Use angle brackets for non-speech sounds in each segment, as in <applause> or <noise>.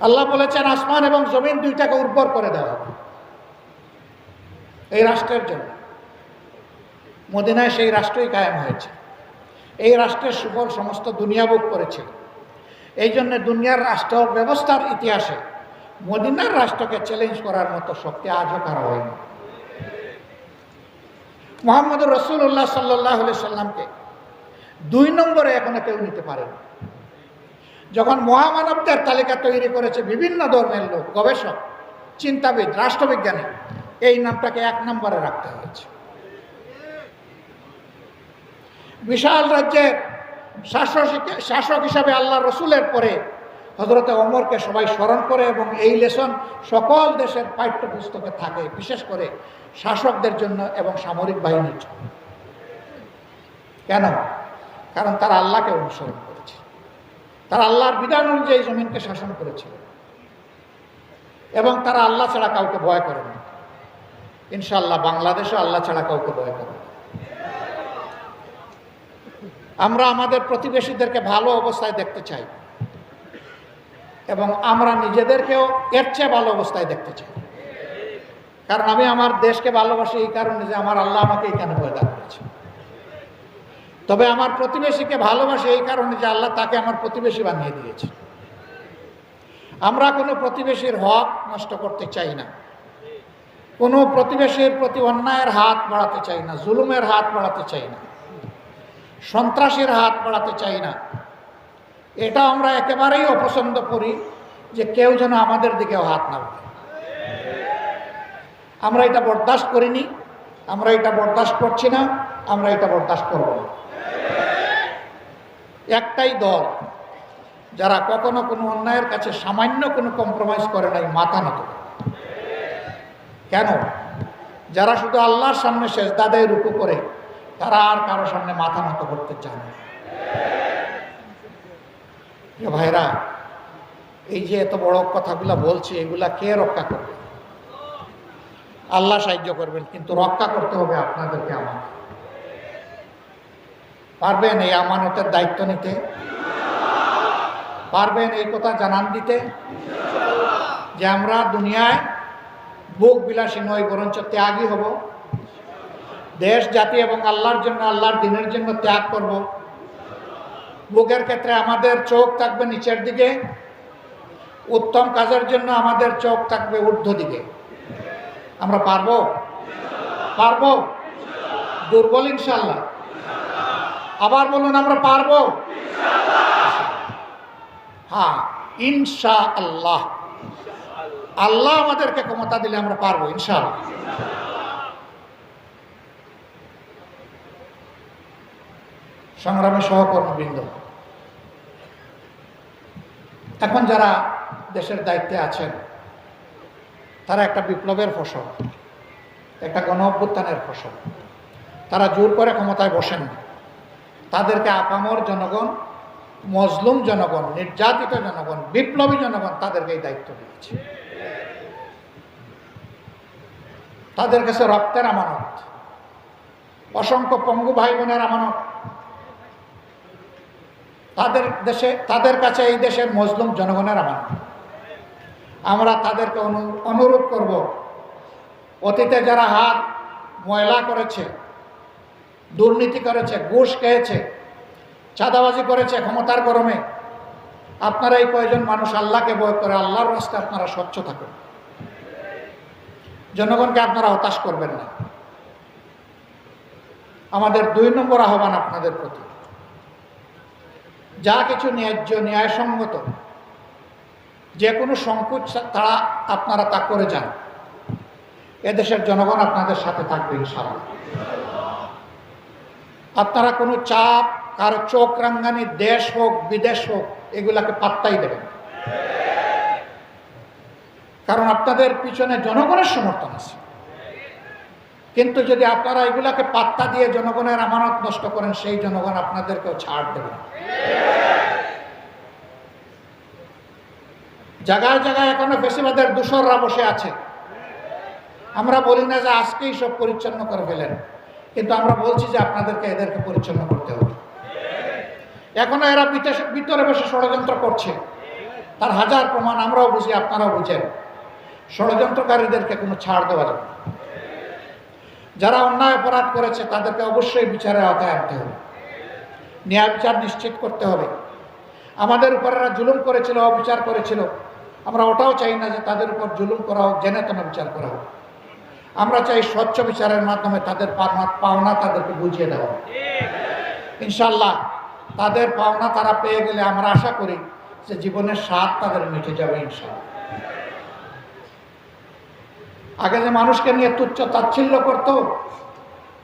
আল্লাহ বলেছেন, আসমান এবং জমিন দুইটাকে উর্বর করে দেওয়া হবে। এই রাষ্ট্রের জন্য। মদিনায় সেই রাষ্ট্রই কায়েম হয়েছে। এই রাষ্ট্রের সুফল সমস্ত দুনিয়া ভোগ করেছিল। এই জন্য দুনিয়ার রাষ্ট্র ব্যবস্থার ইতিহাসে মদিনার রাষ্ট্রকে চ্যালেঞ্জ করার মতো শক্তি আজও কারও হয়নি। মোহাম্মদ রসুল্লাহ সাল্লাহ সাল্লামকে দুই নম্বরে এখনও কেউ নিতে পারেনি। যখন মহামানবদের তালিকা তৈরি করেছে বিভিন্ন ধর্মের লোক, গবেষক, চিন্তাবিদ, রাষ্ট্রবিজ্ঞানী, এই নামটাকে এক নম্বরে রাখতে হয়েছে। বিশাল রাজ্যের শাসক শাসক হিসাবে আল্লাহ রসুলের পরে হজরতে অমরকে সবাই স্মরণ করে এবং এই লেসন সকল দেশের পাঠ্যপুস্তকে থাকে, বিশেষ করে শাসকদের জন্য এবং সামরিক বাহিনীর জন্য। কেন? কারণ তারা আল্লাহকে অনুসরণ করেছে তারা আল্লাহর বিধান অনুযায়ী জমিনকে শাসন করেছিল। এবং তারা আল্লাহ ছাড়া কাউকে ভয় করেন ইনশাল্লাহ বাংলাদেশও আল্লাহ ছাড়া কাউকে ভয় করে আমরা আমাদের প্রতিবেশীদেরকে ভালো অবস্থায় দেখতে চাই। এবং আমরা নিজেদেরকেও এর চেয়ে ভালো অবস্থায় দেখতে চাই। কারণ আমি আমার দেশকে ভালোবাসি এই কারণে যে আমার আল্লাহ আমাকে এখানে পয়দা করেছে তবে আমার প্রতিবেশীকে ভালোবাসি এই কারণে যে আল্লাহ তাকে আমার প্রতিবেশী বানিয়ে দিয়েছে। আমরা কোনো প্রতিবেশীর হক নষ্ট করতে চাই না। কোনো প্রতিবেশীর প্রতি অন্যায়ের হাত বাড়াতে চাই না, জুলুমের হাত বাড়াতে চাই না, সন্ত্রাসীর হাত বাড়াতে চাই না। এটা আমরা একেবারেই অপছন্দ করি যে কেউ যেন আমাদের দিকেও হাত না বাড়ায়। আমরা এটা বরদাস্ত করিনি, আমরা এটা বরদাস্ত করছি না, আমরা এটা বরদাস্ত করব না। একটাই দল, যারা কখনো কোনো অন্যায়ের কাছে সামান্য কোনো কম্প্রোমাইজ করে নাই, মাথা নত কেন? যারা শুধু আল্লাহর সামনে শেষ দাদাই রুকু করে, তারা আর কারও সামনে মাথা নত করতে চান না। ভাইরা এই যে এত বড় কথাগুলা বলছে, এগুলা কে রক্ষা করবে? আল্লাহ সাহায্য করবেন, কিন্তু রক্ষা করতে হবে আপনাদেরকে আমার পারবেন এই আমানতের দায়িত্ব নিতে? পারবেন এই কথা জানান দিতে? যে আমরা দুনিয়ায় বুক বিলাসী নয় বরঞ্চ ত্যাগই হব। দেশ, জাতি এবং আল্লাহর জন্য, আল্লাহর দিনের জন্য ত্যাগ করব। বুকের ক্ষেত্রে আমাদের চোখ থাকবে নিচের দিকে, উত্তম কাজের জন্য আমাদের চোখ থাকবে ঊর্ধ্ব দিকে। আমরা পারব? পারব? দুর্বল ইনশাল্লাহ আবার বলুন, আমরা পারব? হ্যাঁ ইনশা আল্লাহ আল্লাহ আমাদেরকে ক্ষমতা দিলে আমরা পারব, ইনশাআল্লাহ। সংগ্রামী সহকর্মীবৃন্দ, এখন যারা দেশের দায়িত্বে আছেন, তারা একটা বিপ্লবের ফসল, একটা গণ অভ্যুত্থানের ফসল। তারা জোর করে ক্ষমতায় বসেন তাদেরকে আপামর জনগণ, মজলুম জনগণ, নির্যাতিত জনগণ, বিপ্লবী জনগণ তাদেরকে এই দায়িত্ব দিয়েছে। তাদের কাছে রক্তের আমানত, অসংখ্য পঙ্গু ভাই বোনের আমানত। তাদের দেশে, তাদের কাছে এই দেশের মজলুম জনগণের আমানত। আমরা তাদেরকে অনু- অনুরোধ করব, অতীতে যারা হাত ময়লা করেছে দুর্নীতি করেছে, ঘুষ খেয়েছে, চাঁদাবাজি করেছে ক্ষমতার গরমে। আপনারা এই কয়জন মানুষ আল্লাহকে বয় করে, আল্লাহর রাস্তায় আপনারা স্বচ্ছ থাকুন। জনগণকে আপনারা হতাশ করবেন না। আমাদের দুই নম্বর আহ্বান আপনাদের প্রতি। যা কিছু ন্যায্য, ন্যায়সঙ্গত, যে কোনো সংকোচ তারা আপনারা তা করে যান। এদেশের জনগণ আপনাদের সাথে থাকবে, ইনশাআল্লাহ। আপনারা কোনো চাপ, কারও চোখ রাঙ্গানি দেশ হোক, বিদেশ হোক, এগুলাকে পাত্তাই দেবেন কারণ আপনাদের পিছনে জনগণের সমর্থন আছে। কিন্তু যদি আপনারা এগুলাকে পাত্তা দিয়ে জনগণের আমানত নষ্ট করেন, সেই জনগণ আপনাদেরকেও ছাড় দেবে। জায়গায় জায়গায় এখনও বেশিবাদের দূষররা বসে আছে। আমরা বলি না যে আজকেই সব পরিচ্ছন্ন করে ফেলেন। কিন্তু আমরা বলছি যে আপনাদেরকে এদেরকে পরিচ্ছন্ন করতে হবে। এখনও এরা ভিতরে বসে ষড়যন্ত্র করছে। তার হাজার প্রমাণ আমরাও বুঝি, আপনারাও বুঝেন। ষড়যন্ত্রকারীদেরকে কোনো ছাড় দেওয়া যাবে যারা অন্যায় অপরাধ করেছে, তাদেরকে অবশ্যই বিচারের আওতায় আনতে হবে। ন্যায় বিচার নিশ্চিত করতে হবে। আমাদের উপর এরা জুলুম করেছিল, অবিচার করেছিল। আমরা ওটাও চাই না যে তাদের উপর জুলুম করা হোক, জেনে তেন বিচার করা হোক। আমরা চাই স্বচ্ছ বিচারের মাধ্যমে তাদের পাওনা- তাদেরকে বুঝিয়ে দেওয়া। ইনশাল্লাহ তাদের পাওনা তারা পেয়ে গেলে আমরা আশা করি যে জীবনের স্বাদ তাদের মিটে যাবে ইনশাল্লাহ আগে যে মানুষকে নিয়ে তুচ্ছ তাচ্ছিল্য করত,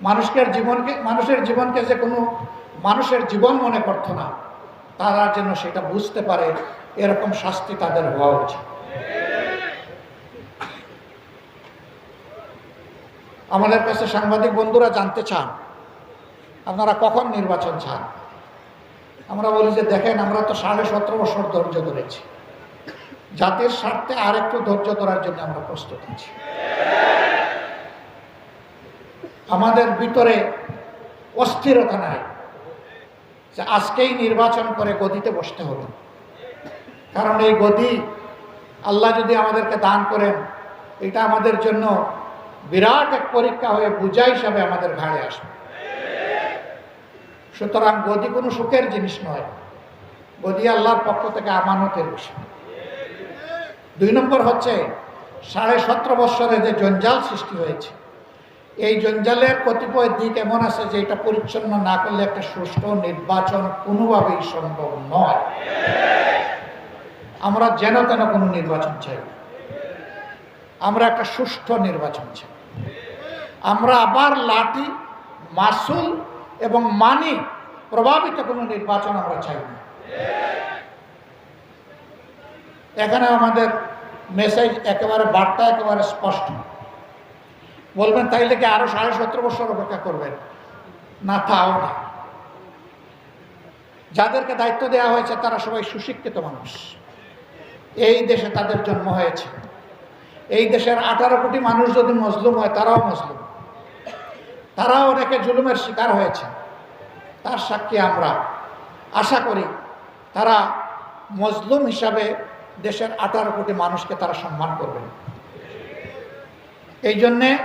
মানুষকে জীবনকে মানুষের জীবনকে যে কোনো মানুষের জীবন মনে করত না, তারা যেন সেটা বুঝতে পারে, এরকম শাস্তি তাদের হওয়া উচিত আমাদের কাছে সাংবাদিক বন্ধুরা জানতে চান, আপনারা কখন নির্বাচন চান? আমরা বলি যে, দেখেন, আমরা তো সাড়ে সতেরো বছর ধৈর্য ধরেছি। জাতির স্বার্থে আর একটু ধৈর্য ধরার জন্য আমরা প্রস্তুত আছি। আমাদের ভিতরে অস্থিরতা নাই যে, আজকেই নির্বাচন করে গদিতে বসতে হবে কারণ এই গদি আল্লাহ যদি আমাদেরকে দান করেন, এটা আমাদের জন্য বিরাট এক পরীক্ষা হয়ে বোঝা হিসাবে আমাদের ঘাড়ে আসবে। সুতরাং গদি কোনো সুখের জিনিস নয়। গদি আল্লাহর পক্ষ থেকে আমানতের বিষয়। দুই নম্বর হচ্ছে, সাড়ে সতেরো বৎসরে যে জঞ্জাল সৃষ্টি হয়েছে, এই জঞ্জালের কতিপয় দিক এমন আছে যে এটা পরিচ্ছন্ন না করলে একটা সুষ্ঠু নির্বাচন কোনোভাবেই সম্ভব নয়। আমরা যেন তেন কোনো নির্বাচন চাই। না। আমরা একটা সুষ্ঠু নির্বাচন চাই। আমরা আবার লাঠি, মাসুল এবং মানি প্রভাবিত কোনো নির্বাচন আমরা চাই না। এখানে আমাদের মেসেজ একেবারে বার্তা একেবারে স্পষ্ট। বলবেন, তাইলে কি আরও সাড়ে সতেরো বছর অপেক্ষা করবেন? না, তাও না। যাদেরকে দায়িত্ব দেওয়া হয়েছে, তারা সবাই সুশিক্ষিত মানুষ। এই দেশে তাদের জন্ম হয়েছে। এই দেশের আঠারো কোটি মানুষ যদি মজলুম হয়, তারাও মজলুম। তারাও অনেকে জুলুমের শিকার হয়েছে। তার সাক্ষী আমরা। আশা করি তারা মজলুম হিসাবে দেশের আঠারো কোটি মানুষকে তারা সম্মান করবেন। এই জন্যে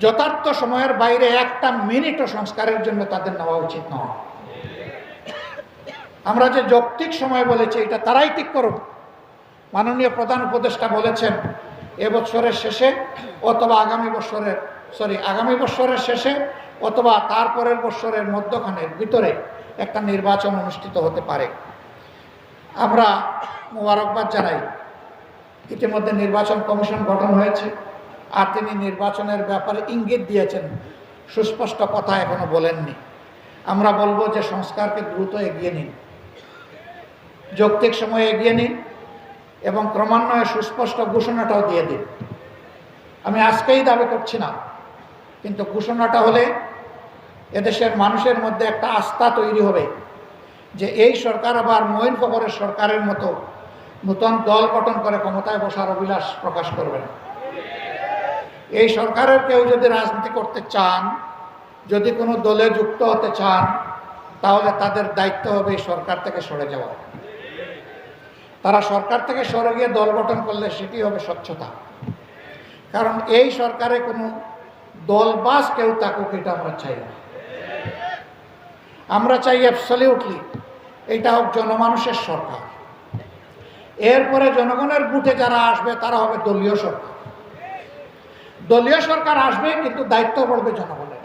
যথার্থ সময়ের বাইরে একটা মিনিটও সংস্কারের জন্য তাদের নেওয়া উচিত নয়। আমরা যে যৌক্তিক সময় বলেছি, এটা তারাই ঠিক করুক। মাননীয় প্রধান উপদেষ্টা বলেছেন, এবছরের শেষে অথবা আগামী বছরের সরি আগামী বছরের শেষে অথবা তারপরের বছরের মধ্যখানের ভিতরে একটা নির্বাচন অনুষ্ঠিত হতে পারে। আমরা মোবারকবাদ জানাই, ইতিমধ্যে নির্বাচন কমিশন গঠন হয়েছে আর তিনি নির্বাচনের ব্যাপারে ইঙ্গিত দিয়েছেন, সুস্পষ্ট কথা এখনও বলেননি। আমরা বলব যে সংস্কারকে দ্রুত এগিয়ে নিন, যৌক্তিক সময়ে এগিয়ে নিন এবং ক্রমান্বয়ে সুস্পষ্ট ঘোষণাটাও দিয়ে দিন আমি আজকেই দাবি করছি না, কিন্তু ঘোষণাটা হলে এদেশের মানুষের মধ্যে একটা আস্থা তৈরি হবে যে এই সরকার আবার মঈন ফখরের সরকারের মতো নূতন দল গঠন করে ক্ষমতায় বসার অভিলাষ প্রকাশ করবে না। এই সরকারের কেউ যদি রাজনীতি করতে চান, যদি কোনো দলে যুক্ত হতে চান, তাহলে তাদের দায়িত্ব হবে এই সরকার থেকে সরে যাওয়া। তারা সরকার থেকে সরে গিয়ে দল গঠন করলে সেটি হবে স্বচ্ছতা। কারণ এই সরকারে কোনো দলবাস কেউ থাকুক, এটা আমরা চাই না। আমরা চাই অ্যাবসলিউটলি এটা হোক জনমানুষের সরকার। এরপরে জনগণের বুথে যারা আসবে, তারা হবে দলীয় সরকার। দলীয় সরকার আসবে, কিন্তু দায়িত্ব পড়বে জনগণের।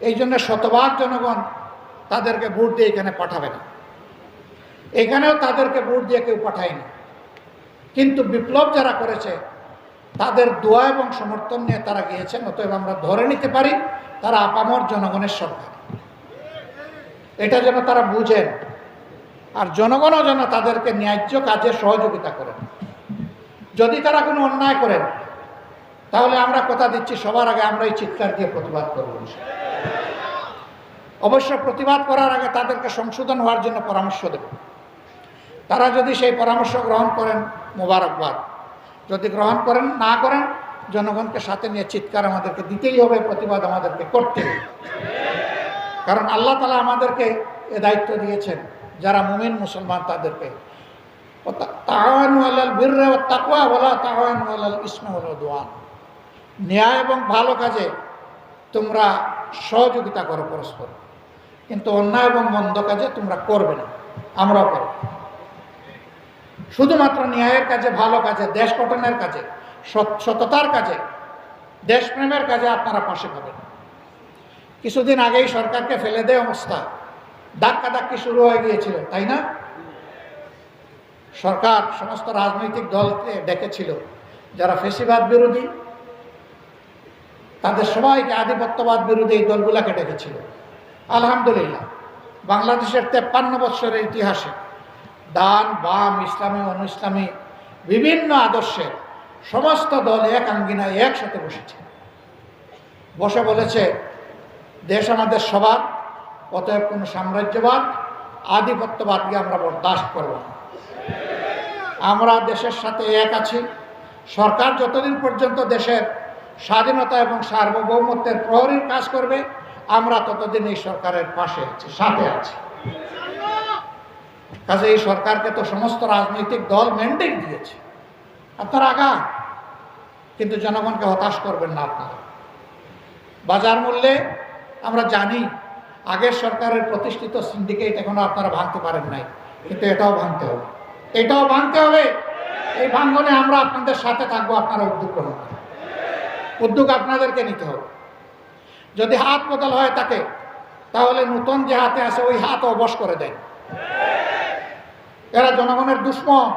এই জন্য শতভাগ জনগণ তাদেরকে ভোট দিয়ে এখানে পাঠাবে না। এখানেও তাদেরকে ভোট দিয়ে কেউ পাঠায়নি। কিন্তু বিপ্লব যারা করেছে, তাদের দোয়া এবং সমর্থন নিয়ে তারা গিয়েছেন, অতএব আমরা ধরে নিতে পারি তারা আপামর জনগণের সরকার। এটা যেন তারা বুঝেন, আর জনগণও যেন তাদেরকে ন্যায্য কাজে সহযোগিতা করেন। যদি তারা কোনো অন্যায় করেন, তাহলে আমরা কথা দিচ্ছি, সবার আগে আমরা এই চিৎকার দিয়ে প্রতিবাদ করব অবশ্য প্রতিবাদ করার আগে তাদেরকে সংশোধন হওয়ার জন্য পরামর্শ দেব। তারা যদি সেই পরামর্শ গ্রহণ করেন, মোবারকবাদ। যদি গ্রহণ করেন, না করেন, জনগণকে সাথে নিয়ে চিৎকার আমাদেরকে দিতেই হবে, প্রতিবাদ আমাদেরকে করতে কারণ আল্লাহ তালা আমাদেরকে এ দায়িত্ব দিয়েছেন, যারা মুমিন মুসলমান তাদেরকে। ন্যায় এবং ভালো কাজে তোমরা সহযোগিতা করো পরস্পর। কিন্তু অন্যায় এবং মন্দ কাজে তোমরা করবে না। আমরাও করব। শুধুমাত্র ন্যায়ের কাজে, ভালো কাজে, দেশ গঠনের কাজে সততার কাজে, দেশপ্রেমের কাজে আপনারা পাশে পাবেন। কিছুদিন আগেই সরকারকে ফেলে দেয় অবস্থা। ধাক্কা ধাক্কি শুরু হয়ে গিয়েছিল, তাই না? সরকার সমস্ত রাজনৈতিক দলকে ডেকেছিল। যারা ফেসিবাদ বিরোধী, তাদের সবাইকে আধিপত্যবাদ বিরোধী এই দলগুলাকে ডেকেছিল। আলহামদুলিল্লাহ। বাংলাদেশের তেপ্পান্ন বৎসরের ইতিহাসে ডান বাম, ইসলামী অন ইসলামী বিভিন্ন আদর্শের সমস্ত দল এক আঙ্গিনায় একসাথে বসেছে। বসে বলেছে, দেশ আমাদের সবার, অতএব কোনো সাম্রাজ্যবাদ আধিপত্যবাদকে আমরা বরদাস্ত করব না। আমরা দেশের সাথে এক আছি। সরকার যতদিন পর্যন্ত দেশের স্বাধীনতা এবং সার্বভৌমত্বের প্রহরীর কাজ করবে, আমরা ততদিন এই সরকারের পাশে আছি, সাথে আছি। কাজে এই সরকারকে তো সমস্ত রাজনৈতিক দল ম্যান্ডেট দিয়েছে। আপনারা আগা কিন্তু জনগণকে হতাশ করবেন না আপনারা। বাজার মূল্যে আমরা জানি, আগের সরকারের প্রতিষ্ঠিত সিন্ডিকেট এখনও আপনারা ভাঙতে পারেন নাই। কিন্তু এটাও ভাঙতে হবে। এটাও ভাঙতে হবে। এই ভাঙ্গনে আমরা আপনাদের সাথে থাকব, আপনারা উদ্যোগ করেন। উদ্যোগ আপনাদেরকে নিতে হবে। যদি হাত বদল হয় তাকে, তাহলে নতুন যে হাতে আছে, ওই হাত অবশ করে দেয় এরা জনগণের দুশ্মন।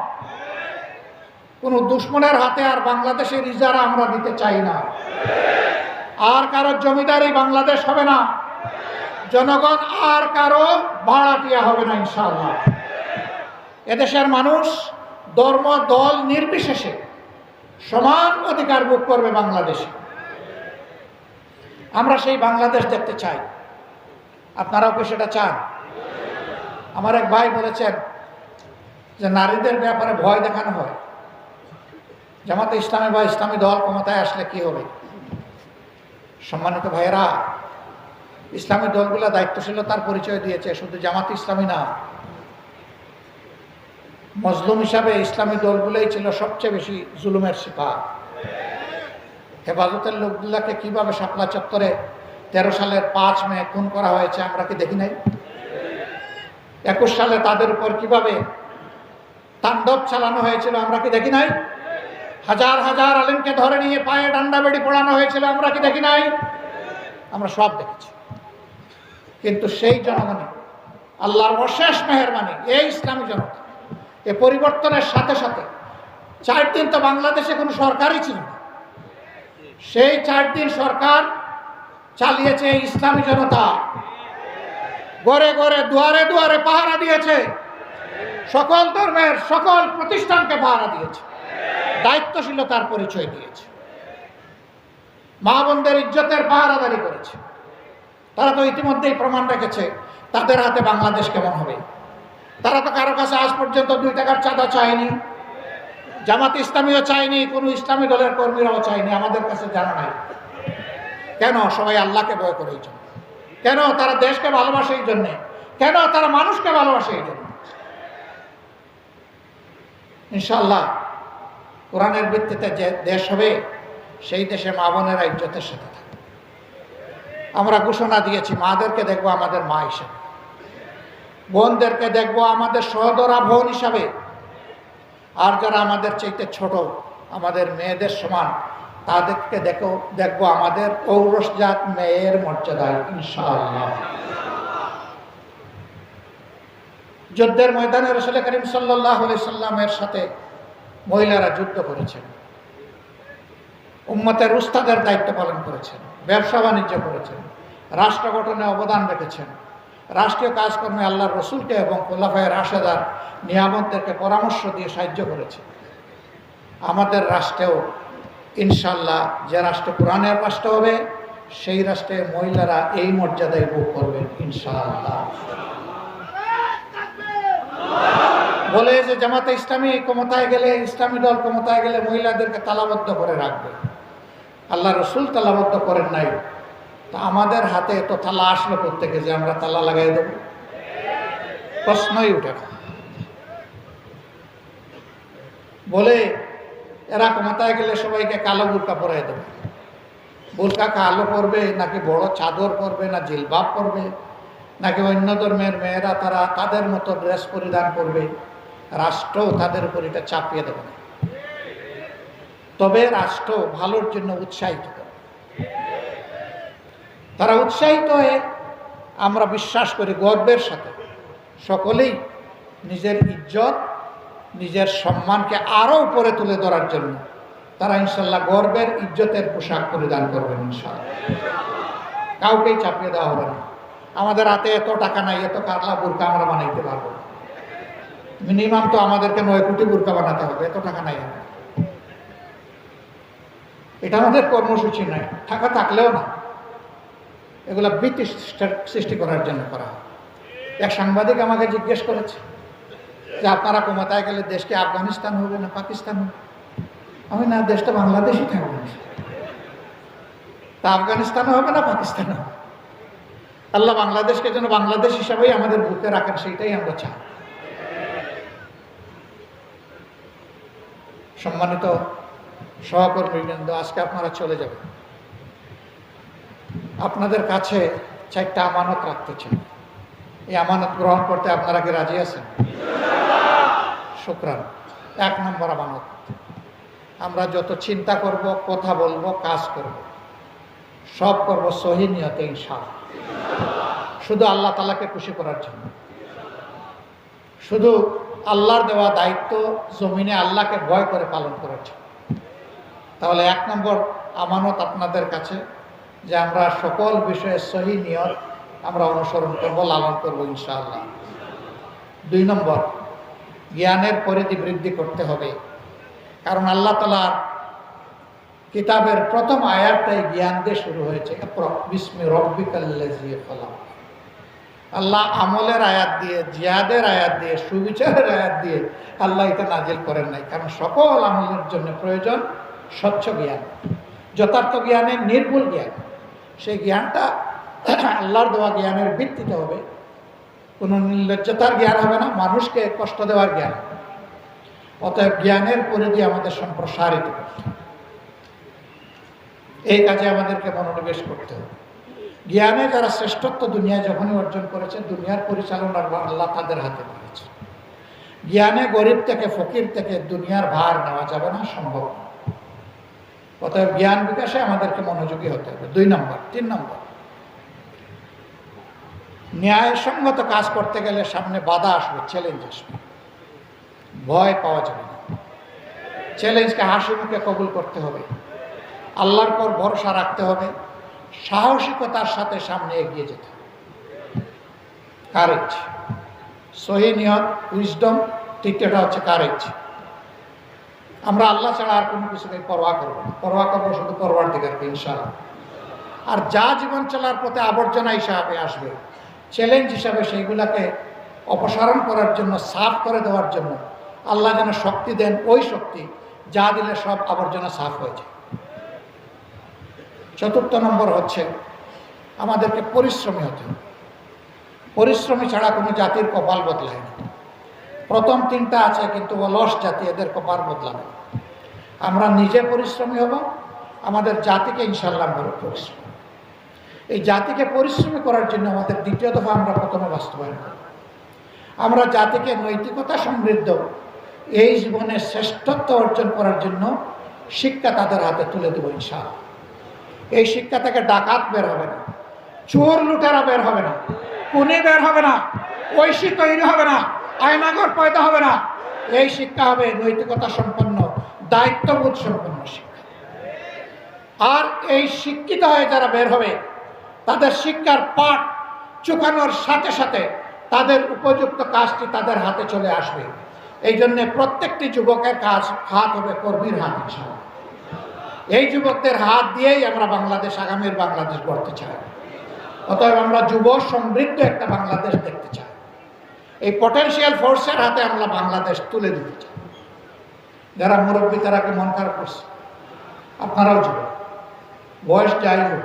কোন দুশ্মনের হাতে আর বাংলাদেশের ইজারা আমরা দিতে চাই না। আর কারও জমিদারি বাংলাদেশ হবে না। জনগণ আর কারও ভাড়াটিয়া হবে না, ইনশাআল্লাহ। এদেশের মানুষ ধর্ম, দল নির্বিশেষে সমান অধিকার ভোগ করবে বাংলাদেশে। আমরা সেই বাংলাদেশ দেখতে চাই। আপনারাও কি সেটা চান? আমার এক ভাই বলেছেন যে নারীদের ব্যাপারে ভয় দেখানো হয়। জামাতে ইসলামী বা ইসলামী দল ক্ষমতায় আসলে কি হবে? সম্মানিত ভাইয়েরা, ইসলামী দলগুলো দায়িত্বশীলতার পরিচয় দিয়েছে, শুধু জামাত ইসলামী না। মজলুম হিসাবে ইসলামী দলগুলোই ছিল সবচেয়ে বেশি জুলুমের শিকার। হেফাজতের লোকগুলাকে কীভাবে শাপলা চত্বরে তেরো সালের পাঁচ মে খুন করা হয়েছে আমরা কি দেখি নাই? একুশ সালে তাদের উপর কীভাবে তাণ্ডব চালানো হয়েছিল, আমরা কি দেখি নাই? হাজার হাজার আলিমকে ধরে নিয়ে পায়ে ডান্ডা বেড়ি পড়ানো হয়েছিল, আমরা কি দেখি নাই? আমরা সব দেখেছি। কিন্তু সেই জনগণে, আল্লাহর অশেষ মেহরবানি, এই ইসলামী জনতা, এ পরিবর্তনের সাথে সাথে চার দিন তো বাংলাদেশে কোনো সরকারই ছিল না। সেই চার দিন সরকার চালিয়েছে ইসলামী জনতা। গড়ে গড়ে দুয়ারে দুয়ারে পাহারা দিয়েছে। সকল ধর্মের সকল প্রতিষ্ঠানকে পাহারা দিয়েছে। দায়িত্বশীলতার পরিচয় দিয়েছে। মা বোনদের ইজ্জতের পাহারাদারি করেছে। তারা তো ইতিমধ্যেই প্রমাণ রেখেছে তাদের হাতে বাংলাদেশ কেমন হবে। তারা তো কারও কাছে আজ পর্যন্ত দুই টাকার চাঁদা চায়নি। জামাত ইসলামীও চায়নি, কোনো ইসলামী দলের কর্মীরাও চায়নি, আমাদের কাছে জানা নাই। কেন সবাই আল্লাহকে ভয় করে এই জন্য? কেন তারা দেশকে ভালোবাসে এই জন্যে? কেন তারা মানুষকে ভালোবাসে এই জন্য? ইনশাল্লাহ কোরআনের ভিত্তিতে যে দেশ হবে, সেই দেশে মা বোনেরা ইজ্জতের সাথে থাকবে। আমরা ঘোষণা দিয়েছি, মাদেরকে দেখব আমাদের মা হিসাবে, বোনদেরকে দেখব আমাদের সহদরা বোন হিসাবে। আর যারা আমাদের চাইতে ছোট, আমাদের মেয়েদের সমান, তাদেরকে দেখো, দেখব আমাদের ঔরসজাত মেয়ের মর্যাদায়, ইনশাআল্লাহ। যুদ্ধের ময়দানে রসুল করিম সাল্লাহ সাল্লামের সাথে মহিলারা যুদ্ধ করেছেন। উম্মতের উস্তাদের দায়িত্ব পালন করেছেন, ব্যবসা বাণিজ্য করেছেন, রাষ্ট্র গঠনে অবদান রেখেছেন, রাষ্ট্রীয় কাজকর্মে আল্লাহর রসুলকে এবং কোলাফায় রাশেদার নিয়ামতদেরকে পরামর্শ দিয়ে সাহায্য করেছে আমাদের রাষ্ট্রেও ইনশাল্লাহ যে রাষ্ট্র কোরআনের রাষ্ট্র হবে, সেই রাষ্ট্রে মহিলারা এই মর্যাদায় ভোগ করবেন ইনশাআল্লাহ। বলে যে জামাতে ইসলামী ক্ষমতায় গেলে, ইসলামী দল ক্ষমতায় গেলে মহিলাদেরকে তালাবদ্ধ করে রাখবে। আল্লাহ রসুল তালাবদ্ধ করেন নাই। তা আমাদের হাতে তো তালা আসলো প্রত্যেকে যে আমরা তালা লাগাই দেব? প্রশ্নই উঠে বলে, এরা ক্ষমতায় গেলে সবাইকে কালো বুরকা পরাই দেবে। বুরকা কালো পরবে, নাকি বড় চাদর পরবে, না জিলবাব পরবে? নাকি অন্য ধর্মের মেয়েরা তারা তাদের মতো ড্রেস পরিধান করবে? রাষ্ট্রও তাদের উপর এটা চাপিয়ে দেবে না। তবে রাষ্ট্র ভালোর জন্য উৎসাহিত তারা উৎসাহিত হয়ে আমরা বিশ্বাস করি গর্বের সাথে সকলেই নিজের ইজ্জত, নিজের সম্মানকে আরও উপরে তুলে ধরার জন্য তারা ইনশাল্লাহ গর্বের, ইজ্জতের পোশাক পরিধান করবেন ইনশাল্লাহ। কাউকেই চাপিয়ে দেওয়া হবে না। আমাদের হাতে এত টাকা নাই, এত কাতলা বুরকা আমরা বানাইতে পারব। মিনিমাম তো আমাদেরকে নয় কোটি বুরকা বানাতে হবে, এত টাকা নাই এটা আমাদের কর্মসূচি নয় টাকা থাকলেও না। এগুলো বৃত্তি সৃষ্টি করার জন্য করা হয়। এক সাংবাদিক আমাকে জিজ্ঞেস করেছে যে আপনারা ক্ষমতায় গেলে দেশকে আফগানিস্তান হবে না পাকিস্তান হবে? আমি না, দেশটা বাংলাদেশই থাকবে। তা আফগানিস্তানও হবে না, পাকিস্তানও হবে। আল্লাহ বাংলাদেশকে যেন বাংলাদেশ হিসাবেই আমাদের বুকে রাখেন, সেইটাই আমরা চাই। সম্মানিত সহকর্মীবৃন্দ আজকে আপনারা চলে যাবেন। আপনাদের কাছে চারটা আমানত রাখতে চাই। এই আমানত গ্রহণ করতে আপনারা কি রাজি আছেন? শুক্রান, এক নম্বর আমানত। আমরা যত চিন্তা করব, কথা বলব, কাজ করব, সব করব সহি নিয়তে ইনশাআল্লাহ। শুধু আল্লাহ তালাকে খুশি করার জন্য। শুধু আল্লাহর দেওয়া দায়িত্ব জমিনে আল্লাহকে ভয় করে পালন করার জন্য। তাহলে এক নম্বর আমানত আপনাদের কাছে যে আমরা সকল বিষয়ে সহি নিয়ত আমরা অনুসরণ করব, লালন করব ইনশাআল্লাহ। দুই নম্বর, জ্ঞানের পরিধি বৃদ্ধি করতে হবে। কারণ আল্লাহ তালার কিতাবের প্রথম আয়াতটাই জ্ঞান দিয়ে শুরু হয়েছে। বিস্মি রব্বিকাল্লাজি খলাক। আল্লাহ আমলের আয়াত দিয়ে জিয়াদের আয়াত দিয়ে, সুবিচারের আয়াত দিয়ে আল্লাহ এটা নাজিল করেন নাই। কারণ সকল আমলের জন্য প্রয়োজন স্বচ্ছ জ্ঞান, যথার্থ জ্ঞানের নির্ভুল জ্ঞান। সেই জ্ঞানটা <clears throat> আল্লাহর দেওয়া জ্ঞানের ভিত্তিতে হবে। কোনো নির্লজ্জতার জ্ঞান হবে না, মানুষকে কষ্ট দেওয়ার জ্ঞান। অতএব জ্ঞানের পরিধি আমাদের সম্প্রসারিত এই কাজে আমাদেরকে মনোনিবেশ করতে হবে। জ্ঞানে যারা শ্রেষ্ঠত্ব দুনিয়ায় যখনই অর্জন করেছে, দুনিয়ার পরিচালনার আল্লাহ তাদের হাতে দিয়েছে জ্ঞানে গরিব থেকে ফকির থেকে দুনিয়ার ভার নেওয়া যাবে না, সম্ভব অতএব জ্ঞান বিকাশে আমাদেরকে মনোযোগী হতে হবে। দুই নম্বর, তিন নম্বর। ন্যায়সঙ্গত কাজ করতে গেলে সামনে বাধা আসবে চ্যালেঞ্জ আসবে। ভয় পাওয়া যাবে না। চ্যালেঞ্জকে হাসি মুখে কবুল করতে হবে। আল্লাহর পর ভরসা রাখতে হবে। সাহসিকতার সাথে সামনে এগিয়ে যেতে কারেজ সহি নিয়ত উইজডম তৃতীয়টা হচ্ছে কারেজ আমরা আল্লাহ ছাড়া আর কোনো কিছুকে পরোয়া করব না। পরোয়া করব শুধু পরোয়ার দিকে ইনশাআল্লাহ। আর যা জীবন চলার পথে আবর্জনা হিসাবে আসবে চ্যালেঞ্জ হিসাবে সেইগুলাকে অপসারণ করার জন্য, সাফ করে দেওয়ার জন্য আল্লাহ যেন শক্তি দেন, ওই শক্তি যা দিলে সব আবর্জনা সাফ হয়ে যায়। চতুর্থ নম্বর হচ্ছে, আমাদেরকে পরিশ্রমী হতে হবে। পরিশ্রমী ছাড়া কোনো জাতির কপাল বদলায় না। প্রথম তিনটা আছে, কিন্তু অলস জাতি, এদের কপাল বদলাবে। আমরা নিজে পরিশ্রমী হব, আমাদের জাতিকে ইনশাল্লাহ আমরা পরিশ্রম। এই জাতিকে পরিশ্রমী করার জন্য আমাদের দ্বিতীয় দফা আমরা প্রথমে বাস্তবায়ন করব। আমরা জাতিকে নৈতিকতা সমৃদ্ধ, এই জীবনে শ্রেষ্ঠত্ব অর্জন করার জন্য শিক্ষা তাদের হাতে তুলে দেবো ইনশাআল্লাহ। এই শিক্ষা থেকে ডাকাত বের হবে না, চোর লুটেরা বের হবে না কুনি বের হবে না, ঐশী তৈরি হবে না আয়নাগর পয়দা হবে না। এই শিক্ষা হবে নৈতিকতা সম্পন্ন, দায়িত্ববোধ সম্পন্ন শিক্ষা। আর এই শিক্ষিত হয়ে যারা বের হবে, তাদের শিক্ষার পাঠ চুকানোর সাথে সাথে তাদের উপযুক্ত কাজটি তাদের হাতে চলে আসবে। এই জন্যে প্রত্যেকটি যুবকের কাজ হাত হবে কর্মীর হাত এই যুবকদের হাত দিয়েই আমরা বাংলাদেশ, আগামীর বাংলাদেশ গড়তে চাই। অতএব আমরা যুব সমৃদ্ধ একটা বাংলাদেশ দেখতে চাই। এই পটেনশিয়াল ফোর্সের হাতে আমরা বাংলাদেশ তুলে দিতে চাই। যারা মুরব্বী, তারা কি মন খারাপ করছে? আপনারাও যুবক। বয়স যাই হোক,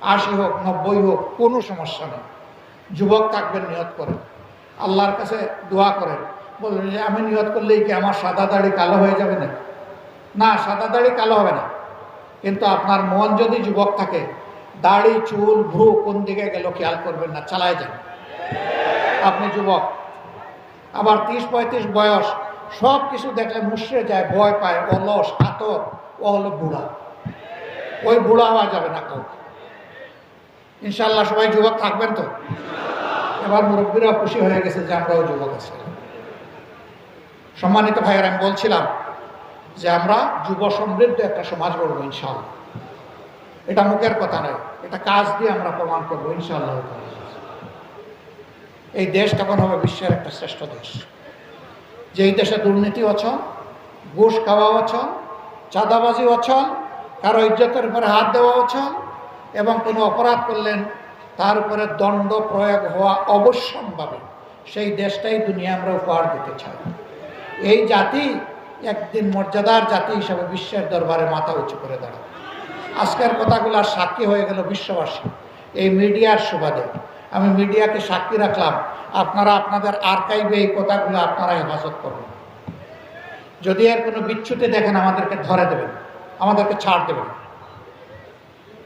আশি হোক, নব্বই হোক, কোনো সমস্যা নেই। যুবক থাকবেন নিয়ত করেন। আল্লাহর কাছে দোয়া করেন। বললেন যে, আমি নিয়ত করলেই কি আমার সাদা দাড়ি কালো হয়ে যাবে না না, সাদা দাড়ি কালো হবে না। কিন্তু আপনার মন যদি যুবক থাকে, দাড়ি, চুল, ভ্রু কোন দিকে গেল খেয়াল করবেন না, চালায় যান। আপনি যুবক, আবার তিরিশ পঁয়ত্রিশ বয়স, সব কিছু দেখলে মুশড়ে যায়, ভয় পায়, অলস আতর ও হলো বুড়া। ওই বুড়া হওয়া যাবে না কাউকে। ইনশাল্লাহ সবাই যুবক থাকবেন তো? এবার মুরব্বীরা খুশি হয়ে গেছে যে আমরাও যুবক আছি। সম্মানিত ভাইয়ের, আমি বলছিলাম যে আমরা যুব সমৃদ্ধ একটা সমাজ গড়বো ইনশাল্লাহ এটা মুখের কথা নয়, এটা কাজ দিয়ে আমরা প্রমাণ করব ইনশাল্লাহ এই দেশ তখন হবে বিশ্বের একটা শ্রেষ্ঠ দেশ। যেই দেশে দুর্নীতি অচল, ঘুষ খাওয়া অচল, চাঁদাবাজি অচল, কারও ইজ্জতের উপরে হাত দেওয়া অচল, এবং কোনো অপরাধ করলেন, তার উপরে দণ্ড প্রয়োগ হওয়া অবশ্যম্ভাবী। সেই দেশটাই দুনিয়া আমরা উপহার দিতে চাই। এই জাতি একদিন মর্যাদার জাতি হিসাবে বিশ্বের দরবারে মাথা উঁচু করে দাঁড়াবে আজকের কথাগুলো সাক্ষী হয়ে গেল বিশ্ববাসী। এই মিডিয়ার সুবাদে। আমি মিডিয়াকে সাক্ষী রাখলাম। আপনারা আপনাদের আর্কাইভে এই কথাগুলো আপনারা হেফাজত করবেন যদি এর কোনো বিচ্ছুতি দেখেন, আমাদেরকে ধরে দেবেন। আমাদেরকে ছাড় দেবেন।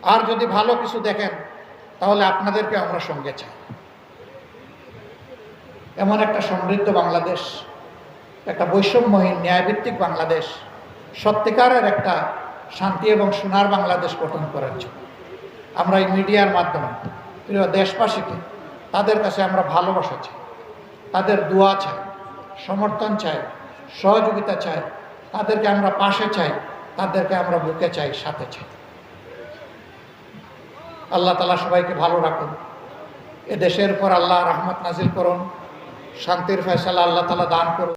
আর যদি ভালো কিছু দেখেন, তাহলে আপনাদেরকে আমরা সঙ্গে চাই। এমন একটা সমৃদ্ধ বাংলাদেশ একটা বৈষম্যহীন ন্যায়ভিত্তিক বাংলাদেশ সত্যিকারের একটা শান্তি এবং সোনার বাংলাদেশ গঠন করার জন্য। আমরা এই মিডিয়ার মাধ্যমে, প্রিয় দেশবাসীকে, তাদের কাছে আমরা ভালোবাসা চাই, তাদের দোয়া চাই, সমর্থন চাই, সহযোগিতা চাই, তাদেরকে আমরা পাশে চাই, তাদেরকে আমরা বুকে চাই, সাথে চাই। আল্লাহ তালা সবাইকে ভালো রাখুন। এ দেশের উপর আল্লাহ রহমত নাজিল করুন, শান্তির ফয়সালা আল্লাহ তালা দান করুন।